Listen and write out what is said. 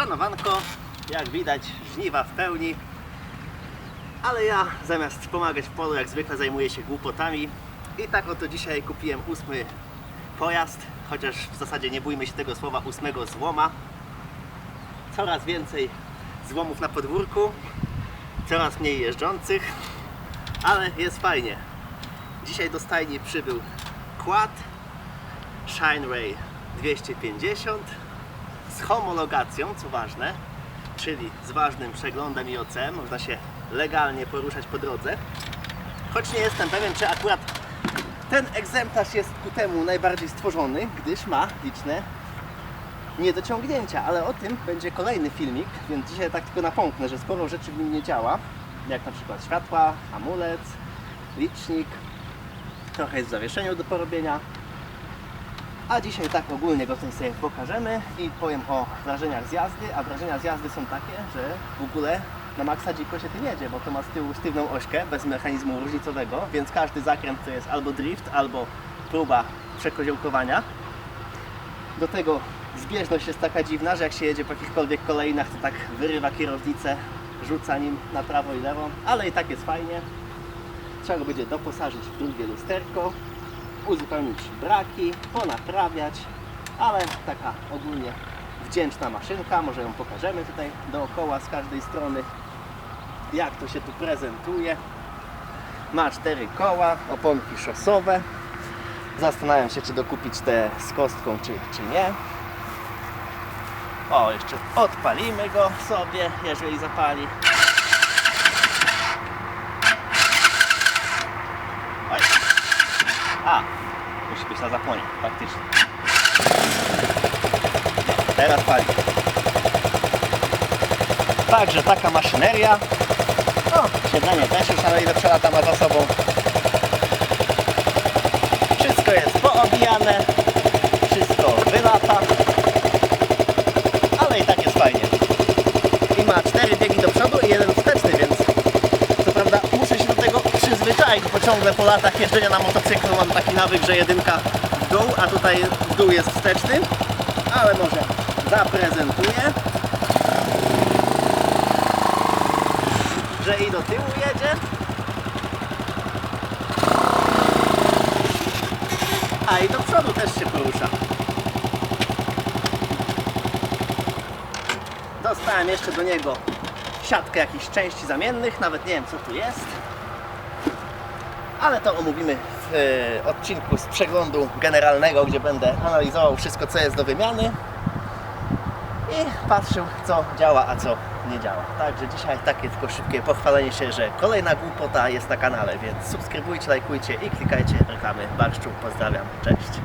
Szanowanko, jak widać, żniwa w pełni. Ale ja zamiast pomagać w polu, jak zwykle zajmuję się głupotami. I tak oto dzisiaj kupiłem ósmy pojazd, chociaż w zasadzie nie bójmy się tego słowa ósmego złoma. Coraz więcej złomów na podwórku, coraz mniej jeżdżących, ale jest fajnie. Dzisiaj do stajni przybył Quad Shine Ray 250 z homologacją, co ważne, czyli z ważnym przeglądem IOC. Można się legalnie poruszać po drodze. Choć nie jestem pewien, czy akurat ten egzemplarz jest ku temu najbardziej stworzony, gdyż ma liczne niedociągnięcia, ale o tym będzie kolejny filmik, więc dzisiaj tak tylko napomknę, że sporo rzeczy w nim nie działa, jak na przykład światła, hamulec, licznik, trochę jest w zawieszeniu do porobienia, a dzisiaj tak ogólnie go sobie pokażemy i powiem o wrażeniach z jazdy, a wrażenia z jazdy są takie, że w ogóle na maksa dziko się tym jedzie, bo to ma z tyłu sztywną ośkę bez mechanizmu różnicowego, więc każdy zakręt to jest albo drift, albo próba przekoziołkowania. Do tego zbieżność jest taka dziwna, że jak się jedzie po jakichkolwiek kolejnach, to tak wyrywa kierownicę, rzuca nim na prawo i lewo, ale i tak jest fajnie. Trzeba go będzie doposażyć w drugie lusterko, uzupełnić braki, ponaprawiać, ale taka ogólnie wdzięczna maszynka, może ją pokażemy tutaj dookoła z każdej strony, jak to się tu prezentuje. Ma cztery koła, oponki szosowe. Zastanawiam się, czy dokupić te z kostką, czy, czy nie. O, jeszcze odpalimy go sobie, jeżeli zapali. Oj. A, musi być na zapłonie, faktycznie. Teraz pali. Także taka maszyneria. O, siedzenie też już na ile przelata ma za sobą. Wszystko jest poobijane, wszystko wylata, ale i tak jest fajnie. I ma cztery biegi do przodu i jeden wsteczny, więc co prawda muszę się do tego ciągle po latach jeżdżenia na motocyklu mam taki nawyk, że jedynka w dół, a tutaj w dół jest wsteczny, ale może zaprezentuję, że i do tyłu jedzie. A i do przodu też się porusza. Dostałem jeszcze do niego siatkę jakichś części zamiennych, nawet nie wiem co tu jest. Ale to omówimy w e, odcinku z przeglądu generalnego, gdzie będę analizował wszystko co jest do wymiany i patrzył co działa, a co nie działa. Także dzisiaj takie tylko szybkie pochwalenie się, że kolejna głupota jest na kanale, więc subskrybujcie, lajkujcie i klikajcie reklamy. Barszczu, pozdrawiam, cześć.